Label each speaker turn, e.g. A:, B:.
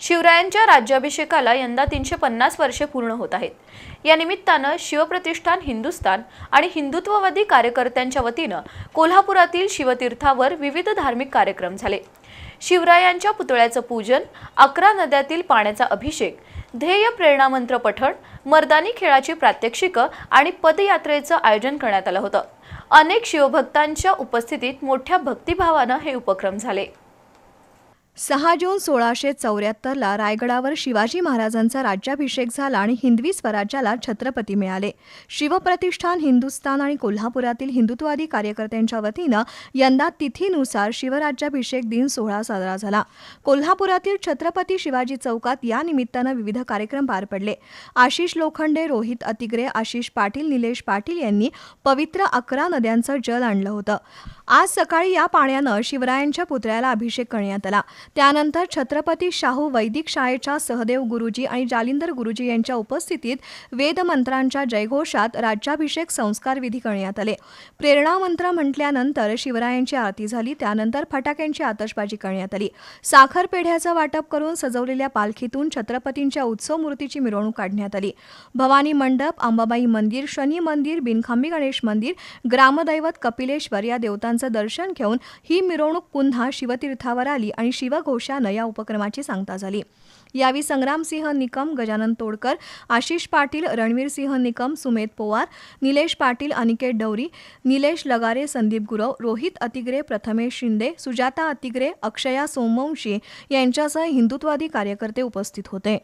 A: शिवरायांच्या राज्याभिषेकाला यंदा तीनशे पन्नास वर्षे पूर्ण होत आहेत. या निमित्तानं शिवप्रतिष्ठान हिंदुस्थान आणि हिंदुत्ववादी कार्यकर्त्यांच्या वतीनं कोल्हापुरातील शिवतीर्थावर विविध धार्मिक कार्यक्रम झाले. शिवरायांच्या पुतळ्याचं पूजन अकरा नद्यातील पाण्याचा अभिषेक ध्येय प्रेरणामंत्र पठण मर्दानी खेळाची प्रात्यक्षिकं आणि पदयात्रेचं आयोजन करण्यात आलं होतं. अनेक शिवभक्तांच्या उपस्थितीत मोठ्या भक्तिभावानं हे उपक्रम झाले.
B: सहा जून सोळाशे चौऱ्याहत्तरला रायगडावर शिवाजी महाराजांचा राज्याभिषेक झाला आणि हिंदवी स्वराज्याला छत्रपती मिळाले. शिवप्रतिष्ठान हिंदुस्थान आणि कोल्हापुरातील हिंदुत्ववादी कार्यकर्त्यांच्या वतीनं यंदा तिथीनुसार शिवराज्याभिषेक दिन सोहळा साजरा झाला. कोल्हापुरातील छत्रपती शिवाजी चौकात या निमित्तानं विविध कार्यक्रम पार पडले. आशिष लोखंडे रोहित अतिग्रे आशिष पाटील निलेश पाटील यांनी पवित्र अकरा नद्यांचं जल आणलं होतं. आज सकाळी या पाण्यानं शिवरायांच्या पुतळ्याला अभिषेक करण्यात आला. त्यानंतर छत्रपती शाहू वैदिक शाळेच्या सहदेव गुरुजी आणि जालिंदर गुरुजी यांच्या उपस्थितीत वेदमंत्रांच्या जयघोषात राज्याभिषेक संस्कार विधी करण्यात आले. प्रेरणामंत्र म्हटल्यानंतर शिवरायांची आरती झाली. त्यानंतर फटाक्यांची आतषबाजी करण्यात आली. साखर पेढ्याचं वाटप करून सजवलेल्या पालखीतून छत्रपतींच्या उत्सव मूर्तीची मिरवणूक काढण्यात आली. भवानी मंडप अंबाबाई मंदिर शनी मंदिर बिनखांबी गणेश मंदिर ग्रामदैवत कपिलेश्वर या देवतांचं दर्शन घेऊन ही मिरवणूक पुन्हा शिवतीर्थावर आली आणि शिवघोषानं या उपक्रमाची सांगता झाली. यावेळी संग्रामसिंह निकम गजानन तोडकर आशिष पाटील रणवीरसिंह निकम सुमेध पोवार निलेश पाटील अनिकेत डवरी निलेश लगारे संदीप गुरव रोहित अतिग्रे प्रथमेश शिंदे सुजाता अतिग्रे अक्षया सोमवंशी यांच्यासह हिंदुत्ववादी कार्यकर्ते उपस्थित होते.